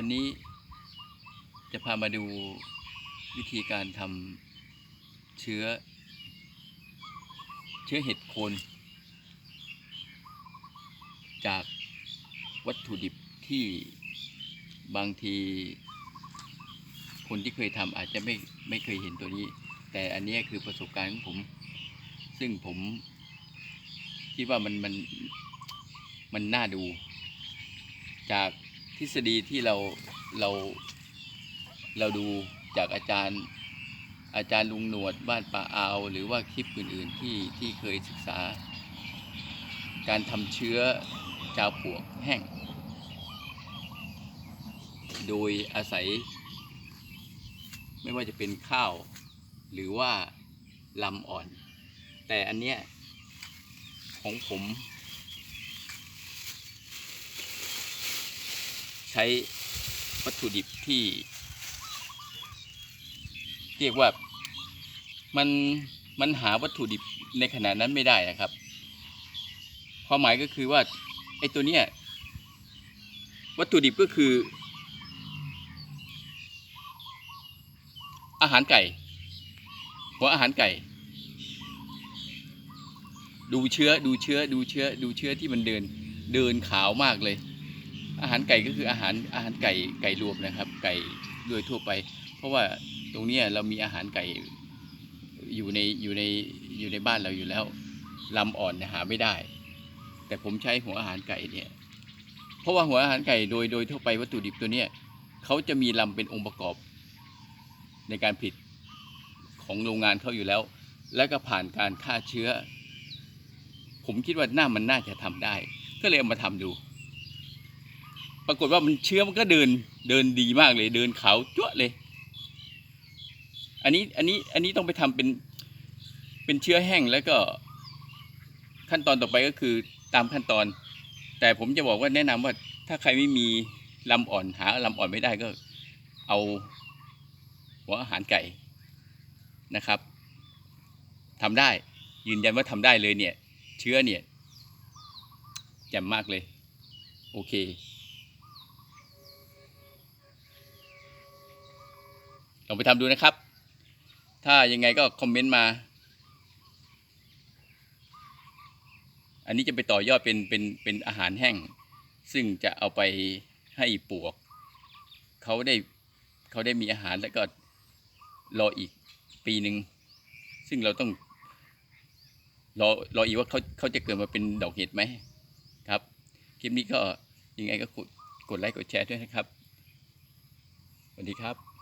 วันนี้จะพามาดูวิธีการทำเชื้อ เชื้อเห็ดโคน จากวัตถุดิบที่บางทีคนที่เคยทำอาจจะไม่ไม่เคยเห็นตัวนี้ แต่อันนี้คือประสบการณ์ของผม ซึ่งผมคิดว่ามันมันมันน่าดูจาก ทฤษฎีที่เราเราเราดูจากอาจารย์อาจารย์ลุงหนวดบ้านป่าอาว หรือว่าคลิปอื่น ๆ ที่ที่เคยศึกษา การทำเชื้อจาวปวกแห้ง โดยอาศัย ไม่ว่าจะเป็นข้าว หรือว่าลำอ่อน แต่อันเนี้ยของผม ช้วัตถุดิบที่ เรียกว่ามันมันหาวัตถุดิบในขณะนั้นไม่ได้นะครับ ความหมายก็คือว่าไอ้ตัวเนี้ยวัตถุดิบก็คือ อาหารไก่ หัวอาหารไก่ ดูเชื้อดูเชื้อดูเชื้อดูเชื้อที่มันเดินเดินขาวมากเลย อาหารไก่ก็คืออาหารอาหารไก่ไก่รวมนะครับ ไก่โดยทั่วไป เพราะว่าตรงนี้เรามีอาหารไก่อยู่ในอยู่ในอยู่ในบ้านเราอยู่แล้วลำอ่อนหาไม่ได้ แต่ผมใช้หัวอาหารไก่เนี่ยเพราะว่าหัวอาหารไก่โดยโดยทั่วไปวัตถุดิบตัวเนี้ยเขาจะมีลำเป็นองค์ประกอบ ในการผลิตของโรงงานเขาอยู่แล้ว แล้วก็ผ่านการฆ่าเชื้อ ผมคิดว่าหน้ามันน่าจะทำได้ ก็เลยเอามาทำดู ปรากฏว่ามันเชื้อมันก็เดินเดินดีมากเลย เดินขาวจั๊วเลย อันนี้อันนี้อันนี้ต้องไปทำเป็นเป็นเชื้อแห้งแล้วก็ขั้นตอนต่อไปก็คือตามขั้นตอน แต่ผมจะบอกว่าแนะนำว่าถ้าใครไม่มีลำอ่อนหาลำอ่อนไม่ได้ก็เอาหัวอาหารไก่นะครับทำได้ยืนยันว่าทำได้เลยเนี่ย เชื้อเนี่ยแจ่มมากเลย โอเค ลองไปทำดูนะครับ ถ้ายังไงก็คอมเมนต์มา อันนี้จะไปต่อยอดเป็นเป็นเป็นอาหารแห้ง ซึ่งจะเอาไปให้ปวก เขาได้เขาได้มีอาหารแล้วก็รออีกปีหนึ่ง ซึ่งเราต้องรอรออีกว่าเขาเขาจะเกิดมาเป็นดอกเห็ดไหมครับ คลิปนี้ก็ยังไงก็กดกดไลค์กดแชร์ด้วยนะครับ สวัสดีครับ